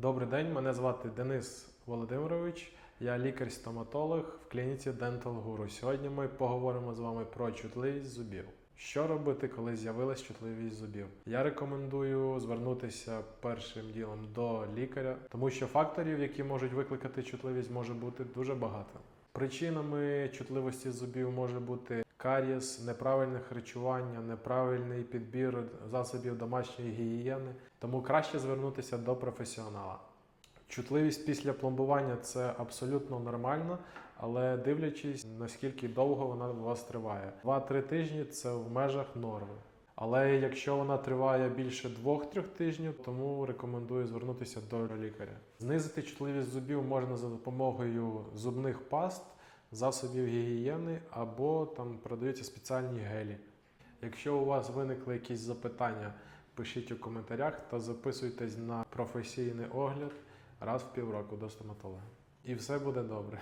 Добрий день, мене звати Денис Володимирович. Я лікар-стоматолог в клініці Dental Guru. Сьогодні ми поговоримо з вами про чутливість зубів. Що робити, коли з'явилась чутливість зубів? Я рекомендую звернутися першим ділом до лікаря, тому що факторів, які можуть викликати чутливість, може бути дуже багато. Причинами чутливості зубів може бути карієс, неправильне харчування, неправильний підбір засобів домашньої гігієни, тому краще звернутися до професіонала. Чутливість після пломбування це абсолютно нормально, але дивлячись, наскільки довго вона у вас триває. 2-3 тижні це в межах норми. Але якщо вона триває більше 2-3 тижнів, тому рекомендую звернутися до лікаря. Знизити чутливість зубів можна за допомогою зубних паст, засобів гігієни або там продаються спеціальні гелі. Якщо у вас виникли якісь запитання, пишіть у коментарях та записуйтесь на професійний огляд раз в півроку до стоматолога. І все буде добре.